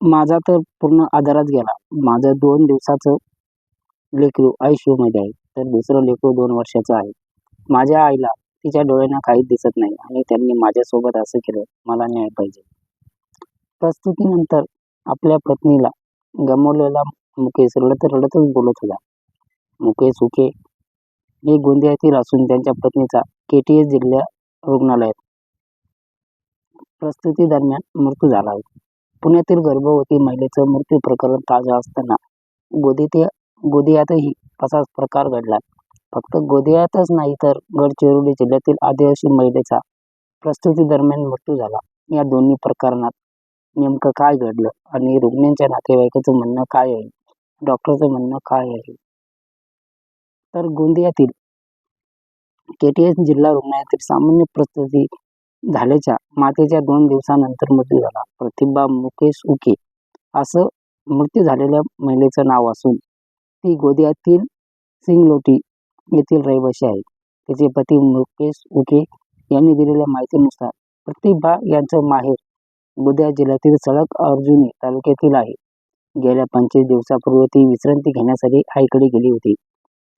माझा तर पूर्ण आधारच गेला. माझं दोन दिवसाचं लेकरू आय सी यूमध्ये आहे. तर दुसरं लेकरू दोन वर्षाचं आहे. माझ्या आईला तिच्या डोळ्यांना काहीच दिसत नाही आणि त्यांनी माझ्यासोबत असं केलं. मला न्याय पाहिजे. प्रस्तुतीनंतर आपल्या पत्नीला गमवलेला मुकेश रडत रडतच बोलत होता. मुकेश उके हे गोंदियातील असून त्यांच्या पत्नीचा के टी एस जिल्हा रुग्णालयात प्रस्तुती दरम्यान मृत्यू झाला आहे. पुण्यातील गर्भवती महिलेचं मृत्यू प्रकरण ताजं असताना गोदीत गोदियातही असाच प्रकार घडला. फक्त गोदियातच नाही तर गडचिरोली जिल्ह्यातील आदिवासी महिलेचा प्रस्तुती दरम्यान मृत्यू झाला. या दोन्ही प्रकरणात नेमकं काय घडलं आणि रुग्णांच्या नातेवाईकाचं म्हणणं काय आहे? डॉक्टरचं म्हणणं काय आहे? तर गोंदियातील के टी एस जिल्हा रुग्णालयातील सामान्य प्रस्तुती झाल्याच्या मातेच्या दोन दिवसानंतर मृत्यू झाला. प्रतिभा मुकेश उके असं मृत्यू झालेल्या महिलेचं नाव असून ती गोदियातील सिंगलोटी येथील रहिवासी आहे. तिचे पती मुकेश उके यांनी दिलेल्या माहितीनुसार प्रतिभा यांचं माहेर गोदिया जिल्ह्यातील सडक अर्जुनी तालुक्यातील आहे. गेल्या पंचवीस दिवसापूर्वी ती विश्रांती घेण्यासाठी आईकडे गेली होती.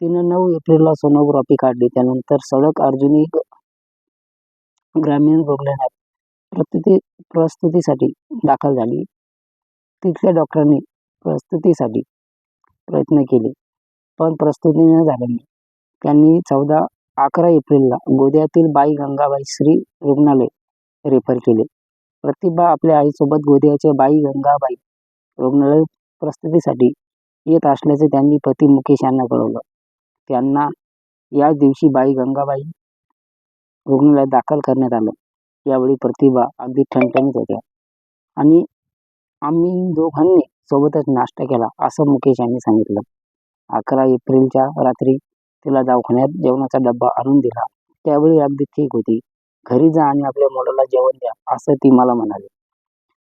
तिनं नऊ एप्रिलला सोनोग्राफी काढली. त्यानंतर सडक अर्जुनी ग्रामीण रुग्णालयात प्रस्तुती प्रस्तुतीसाठी दाखल झाली. तिथल्या डॉक्टरांनी प्रस्तुतीसाठी प्रयत्न केले पण प्रस्तुती न झाल्याने त्यांनी चौदा अकरा एप्रिलला गोद्यातील बाई गंगाबाई श्री रुग्णालय रेफर केले. प्रतिभा आपल्या आईसोबत गोद्याच्या बाई गंगाबाई रुग्णालय प्रस्तुतीसाठी येत असल्याचे त्यांनी पती मुकेश यांना कळवलं. त्यांना याच दिवशी बाई गंगाबाई रुग्णालयात दाखल करण्यात आलं. यावेळी प्रतिभा अगदी ठणठणीत होत्या. आणि आम्ही दोघांनी सोबतच नाश्ता केला असं मुकेश यांनी सांगितलं. अकरा एप्रिलच्या रात्री तिला दवाखान्यात जेवणाचा डब्बा आणून दिला. त्यावेळी अगदी ठीक होती. घरी जा आणि आपल्या मुलाला जेवण द्या असं ती मला म्हणाली.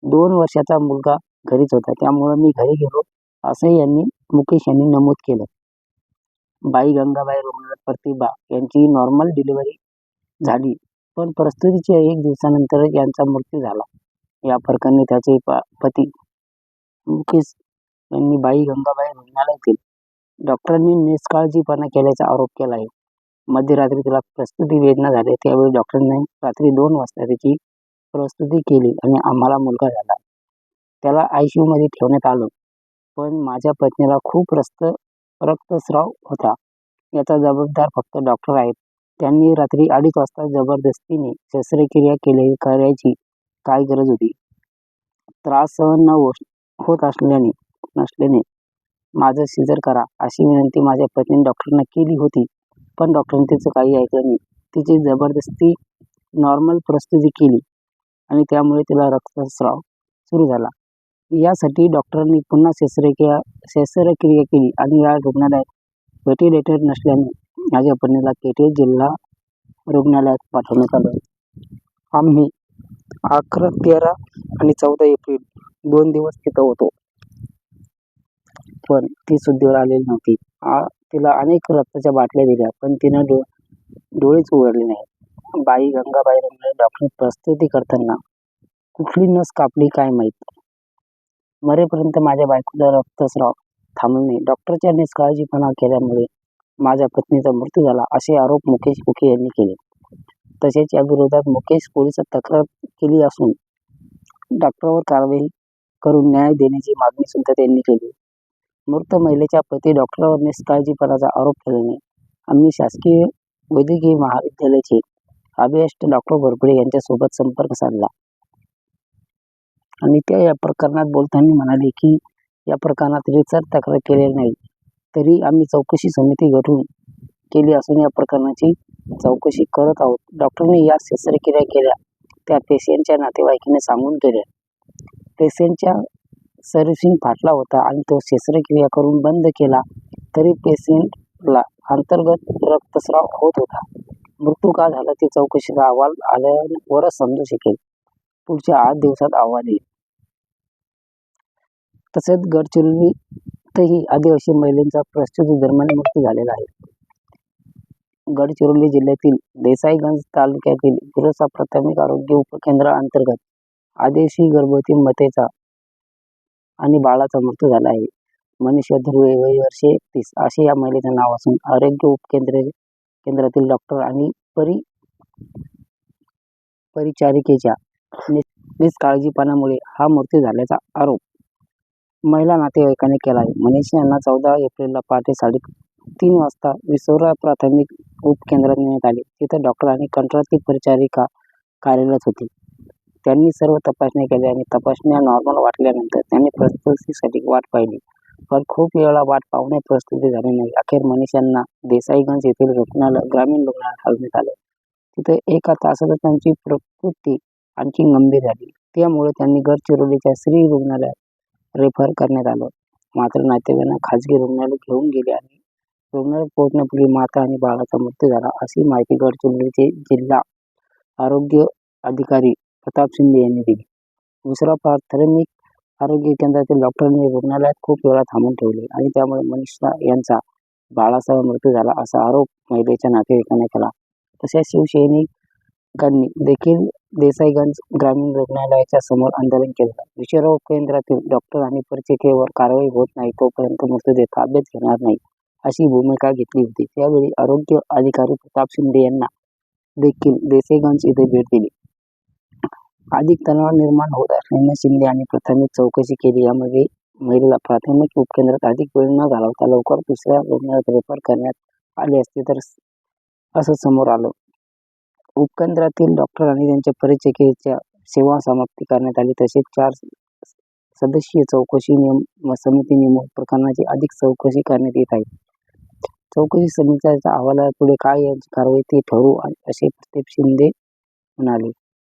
दोन वर्षाचा मुलगा घरीच होता त्यामुळं मी घरी गेलो असं यांनी मुकेश यांनी नमूद केलं. बाई गंगाबाई रुग्णालयात प्रतिभा यांची नॉर्मल डिलिव्हरी झाली. पण प्रस्तुतीच्या एक दिवसानंतर यांचा मृत्यू झाला. या प्रकरणी त्याचे पती मुकेश यांनी बाई गंगाबाई रुग्णालयातील डॉक्टरांनी निष्काळजीपणा केल्याचा आरोप केला आहे. मध्यरात्री तिला प्रस्तुती वेदना झाली. त्यावेळी डॉक्टरांनी रात्री दोन वाजता तिची प्रस्तुती केली आणि आम्हाला मुलगा झाला. त्याला आय सी यूमध्ये ठेवण्यात आलं. पण माझ्या पत्नीला खूप रक्त रक्तस्राव होता. याचा जबाबदार फक्त डॉक्टर आहेत. त्यांनी रात्री अडीच वाजता जबरदस्तीने शस्त्रक्रिया केली करायची काय गरज होती? त्रास सहन न होत असल्याने नसल्याने माझं सिजर करा अशी विनंती माझ्या पत्नीने डॉक्टरांना केली होती. पण डॉक्टरांनी तिचं काही ऐकलं नाही. तिची जबरदस्ती नॉर्मल प्रस्तुती केली आणि त्यामुळे तिला रक्तस्राव सुरू झाला. यासाठी डॉक्टरांनी पुन्हा शस्त्रक्रिया शस्त्रक्रिया केली आणि या रुग्णालयात व्हेंटिलेटर नसल्याने माझ्या पत्नीला केटे जिल्हा रुग्णालयात पाठवण्यात आलं. आम्ही अकरा तेरा आणि चौदा एप्रिल दोन दिवस तिथं होतो. पण ती सुद्धीवर आलेली नव्हती. तिला अनेक रक्ताच्या बाटल्या दिल्या पण तिनं डो डोळेच उघडले नाही. बाई गंगाबाई रुग्णालय डॉक्टर प्रस्तुती करताना कुठली नस कापली काय माहीत? मरेपर्यंत माझ्या बायकोचा रक्तस्राव थांबले नाही. डॉक्टरच्या निष्काळजीपणा केल्यामुळे माझ्या पत्नीचा मृत्यू झाला असे आरोप मुकेश कुके यांनी केले. तसेच या विरोधात मुकेश पोलिसात तक्रार केली असून डॉक्टरवर कारवाई करून न्याय देण्याची मागणी सुद्धा त्यांनी केली. मृत महिलेच्या पती डॉक्टरवर निष्काळजीपणाचा आरोप केल्याने आम्ही शासकीय वैद्यकीय महाविद्यालयाचे अभियष्ट डॉक्टर घोरपडे यांच्यासोबत संपर्क साधला. आणि त्या या प्रकरणात बोलताना म्हणाले की या प्रकरणात रिसर तक्रार केलेली नाही. तरी आम्ही चौकशी समिती गठून केली असून या प्रकरणाची चौकशी करत आहोत. डॉक्टरने या शस्त्रक्रिया केल्या. त्या पेशंटच्या नातेवाईकीने सांगून केल्या. पेशंटच्या सर्व्हिसिंग फाटला होता आणि तो शस्त्रक्रिया करून बंद केला तरी पेशंटला अंतर्गत रक्तस्राव होत होता. मृत्यू का झाला ते चौकशीचा अहवाल आल्यावरच समजू शकेल. पुढच्या आठ दिवसात अहवाल येईल. तसेच गडचिरोलीतही आदिवासी महिलांचा प्रस्तुती दरम्यान मृत्यू झालेला आहे. गडचिरोली जिल्ह्यातील देसाईगंज तालुक्यातील बिरोसा प्राथमिक आरोग्य उपकेंद्राअंतर्गत आदिवासी गर्भवती मतेचा आणि बाळाचा मृत्यू झाला आहे. मनीषा धुर्वे वय वर्षे तीस असे या महिलेचं नाव असून आरोग्य उपकेंद्र केंद्रातील डॉक्टर आणि परी परिचारिकेच्या निष्काळजीपणामुळे हा मृत्यू झाल्याचा आरोप महिला नातेवाईकाने केला आहे मनीष यांना चौदा एप्रिलला पहाटे साडेतीन वाजता विसोरा प्राथमिक उपकेंद्रात नेण्यात आले. तिथे डॉक्टर आणि कंत्राटी परिचारिका कार्यरत होती. त्यांनी सर्व तपासण्या केल्या आणि तपासण्या नॉर्मल वाटल्यानंतर त्यांनी प्रस्तुतीसाठी वाट पाहिली. पण खूप वेळा वाट पाहूनही प्रस्तुती झाली नाही. अखेर मनीषांना देसाईगंज येथील रुग्णालय ग्रामीण रुग्णालयात हलवण्यात आलं. तिथे एका तासातच त्यांची प्रकृती आणखी गंभीर झाली. त्यामुळे त्यांनी गडचिरोलीच्या श्री रुग्णालयात रेफर करण्यात आलं मात्र नातेवाईकांना खाजगी रुग्णालयात घेऊन गेले आणि रुग्णालयात पोहोचण्यापूर्वी माता आणि बाळाचा मृत्यू झाला अशी माहिती गडचिरोलीचे जिल्हा आरोग्य अधिकारी प्रताप शिंदे यांनी दिली. दुसरा प्राथमिक आरोग्य केंद्रातील डॉक्टरांनी रुग्णालयात खूप वेळा थांबून ठेवले आणि त्यामुळे मनीषा यांचा बाळासह मृत्यू झाला असा आरोप महिलेच्या नातेवाईकांनी केला. तसेच शिवसैनिकांनी देखील देसाईगंज ग्रामीण रुग्णालयाच्या समोर आंदोलन केलं. विषारोग केंद्रातील डॉक्टर आणि परिचिकेवर कारवाई होत नाही तोपर्यंत मृतदेह ताब्यात घेणार नाही अशी भूमिका घेतली होती. त्यावेळी आरोग्य अधिकारी प्रताप शिंदे यांना देखील देसाईगंज येथे भेट दिली. अधिक तणाव निर्माण होत असल्याने शिंदे यांनी प्राथमिक चौकशी केली. यामध्ये महिलेला प्राथमिक उपकेंद्रात अधिक वेळ न घालवता लवकर दुसऱ्या रुग्णालयात रेफर करण्यात आले असते तर असं समोर आलं. उपकेंद्रातील डॉक्टर आणि त्यांच्या परिचारिकेच्या सेवा समाप्ती करण्यात आली. तसेच चार सदस्यीय चौकशी नियम समिती नेमून प्रकरणाची अधिक चौकशी करण्यात येत आहे. चौकशी समितीच्या अहवालापुढे काय यांची कारवाई ते ठरवू असे प्रताप शिंदे म्हणाले.